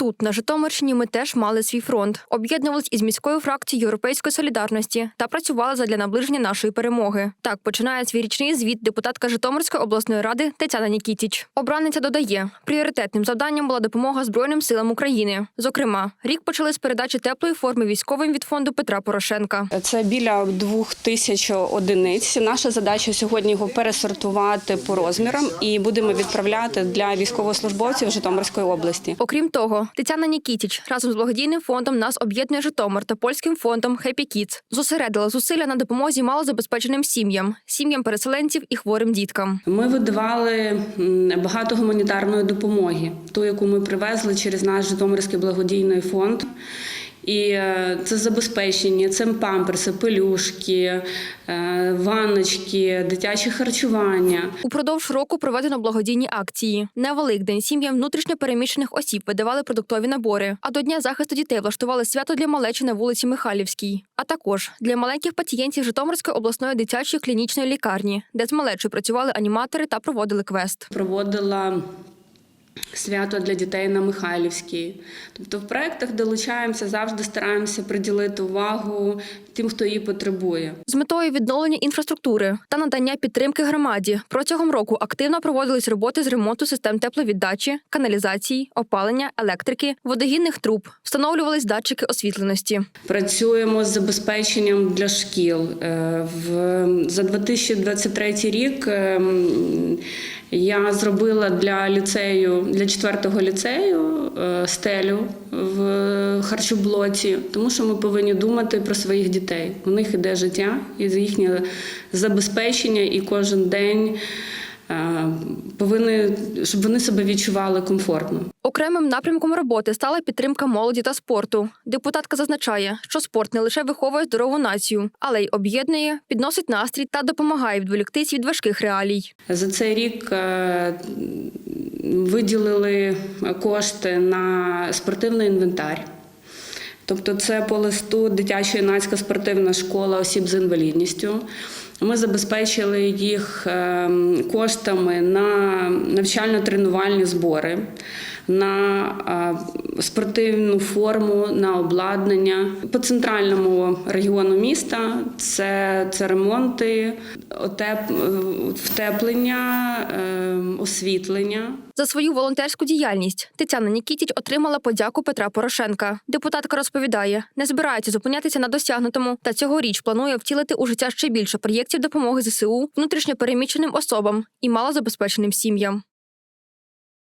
Тут, на Житомирщині, ми теж мали свій фронт, об'єднувались із міською фракцією Європейської солідарності та працювали задля наближення нашої перемоги. Так починає свій річний звіт депутатка Житомирської обласної ради Тетяна Нікітіч. Обраниця додає, пріоритетним завданням була допомога Збройним силам України. Зокрема, рік почали з передачі теплої форми військовим від фонду Петра Порошенка. Це біля двох тисяч одиниць. Наша задача сьогодні його пересортувати по розмірам і будемо відправляти для військовослужбовців Житомирської області. Окрім того, Тетяна Нікітіч разом з благодійним фондом нас об'єднує Житомир та польським фондом Happy Kids зосередила зусилля на допомозі малозабезпеченим сім'ям, сім'ям переселенців і хворим діткам. Ми видавали багато гуманітарної допомоги, ту, яку ми привезли через наш Житомирський благодійний фонд. І е, це забезпечення, це памперси, пелюшки, е, ванночки, дитяче харчування. Упродовж року проведено благодійні акції. На Великдень сім'ям внутрішньо переміщених осіб видавали продуктові набори. А до Дня захисту дітей влаштували свято для малечі на вулиці Михайлівській. А також для маленьких пацієнтів Житомирської обласної дитячої клінічної лікарні, де з малечою працювали аніматори та проводили квест. Проводила свято для дітей на Михайлівській. Тобто в проєктах долучаємося, завжди стараємося приділити увагу тим, хто її потребує. З метою відновлення інфраструктури та надання підтримки громаді протягом року активно проводились роботи з ремонту систем тепловіддачі, каналізації, опалення, електрики, водогінних труб, встановлювались датчики освітленості. Працюємо з забезпеченням для шкіл. Е, за 2023 рік е, м, я зробила для ліцею для четвертого ліцею е, стелю в харчоблоці, тому що ми повинні думати про своїх дітей. У них іде життя і їхнє забезпечення, і кожен день повинні, щоб вони себе відчували комфортно. Окремим напрямком роботи стала підтримка молоді та спорту. Депутатка зазначає, що спорт не лише виховує здорову націю, але й об'єднує, підносить настрій та допомагає відволіктись від важких реалій. За цей рік е, виділили кошти на спортивний інвентар. Тобто, це по листу дитяча юнацька спортивна школа осіб з інвалідністю. Ми забезпечили їх е, коштами на навчально-тренувальні збори, на спортивну форму, на обладнання. По центральному регіону міста це, це ремонти, отеп, втеплення, е, освітлення. За свою волонтерську діяльність Тетяна Нікітіч отримала подяку Петра Порошенка. Депутатка розповідає, не збирається зупинятися на досягнутому та цьогоріч планує втілити у життя ще більше проєктів допомоги ЗСУ внутрішньо переміщеним особам і малозабезпеченим сім'ям.